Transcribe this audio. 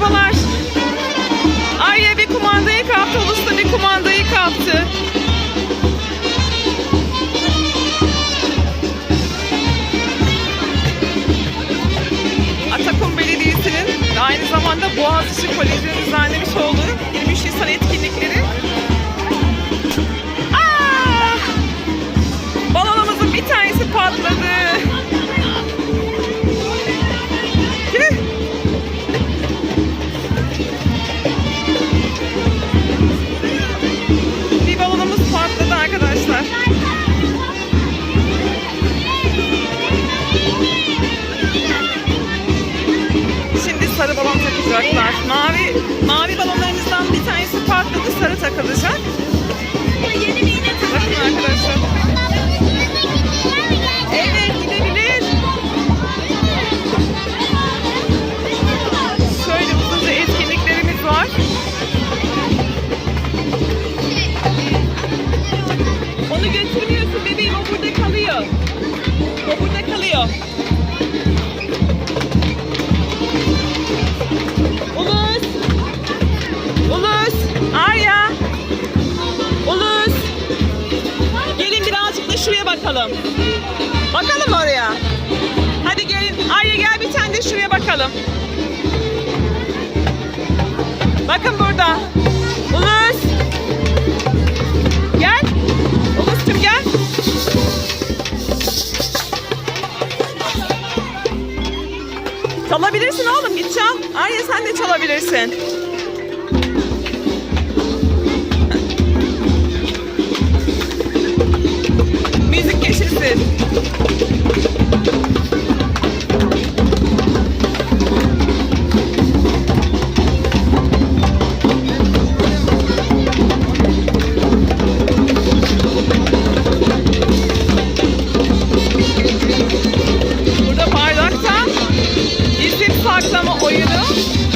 Merhabalar. Arya bir kumandayı kaptı, Ulus da bir kumandayı kaptı. Atakum Belediyesi'nin aynı zamanda Boğaziçi Koleji'nin düzenlemiş olduğu 23 Nisan etkinlikleri balon takacaklar. Mavi mavi balonlarımızdan bir tanesi patladı, sarı takılacak. Bakalım. Bakalım oraya. Hadi gelin. Arya gel bir tane de şuraya bakalım. Bakın burada. Ulus. Gel. Ulus'cum gel. Çalabilirsin oğlum git çal. Arya sen de çalabilirsin. you know?